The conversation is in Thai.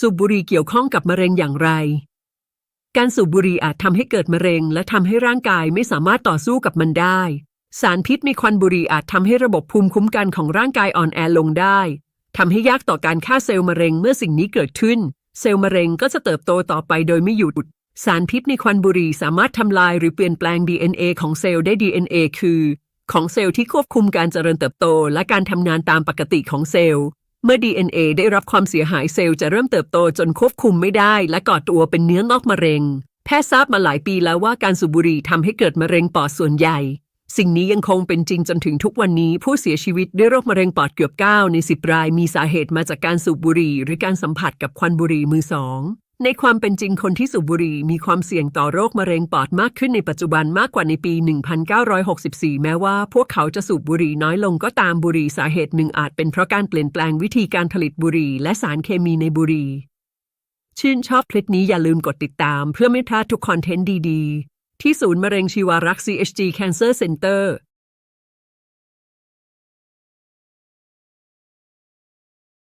สูบบุหรี่เกี่ยวข้องกับมะเร็งอย่างไร การสูบบุหรี่อาจทำให้เกิดมะเร็ง และทำให้ร่างกายไม่สามารถต่อสู้กับมันได้ สารพิษในควันบุหรี่อาจทำให้ระบบภูมิคุ้มกันของร่างกายอ่อนแอลงได้ทำให้ยากต่อการฆ่าเซลล์มะเร็งเมื่อสิ่งนี้เกิดขึ้น เซลล์มะเร็งก็จะเติบโตต่อไปโดยไม่หยุด สารพิษในควันบุหรี่สามารถทำลายหรือเปลี่ยนแปลง DNA ของเซลล์ได้ DNA คือ ของเซลล์ที่ควบคุมการเจริญเติบโต และการทำงานตามปกติของเซลล์ เมื่อ DNA ได้รับความเสียหายเซลล์จะเริ่มเติบโตจนควบคุมไม่ได้ และก่อตัวเป็นเนื้องอกมะเร็ง แพทย์ทราบมาหลายปีแล้วว่าการสูบบุหรี่ทำให้เกิดมะเร็งปอดส่วนใหญ่ สิ่งนี้ยังคงเป็นจริงจนถึงทุกวันนี้ ผู้เสียชีวิตด้วยโรคมะเร็งปอดเกือบ 9 ใน 10 รายมีสาเหตุมาจากการสูบบุหรี่ หรือการสัมผัสกับควันบุหรี่มือสอง ในความเป็นจริงคนที่สูบบุหรี่มีความเสี่ยงต่อโรคมะเร็งปอดมากขึ้นในปัจจุบันมากกว่าในปี 1964 แม้ว่าพวกเขาจะสูบบุหรี่น้อยลงก็ตามบุหรี่สาเหตุหนึ่งอาจเป็นเพราะการเปลี่ยนแปลงวิธีการผลิตบุหรี่และสารเคมีในบุหรี่ ชื่นชอบคลิปนี้อย่าลืมกดติดตามเพื่อไม่พลาดทุกคอนเทนต์ดี ๆ ที่ศูนย์มะเร็งชีวารักษ์ CHG Cancer Center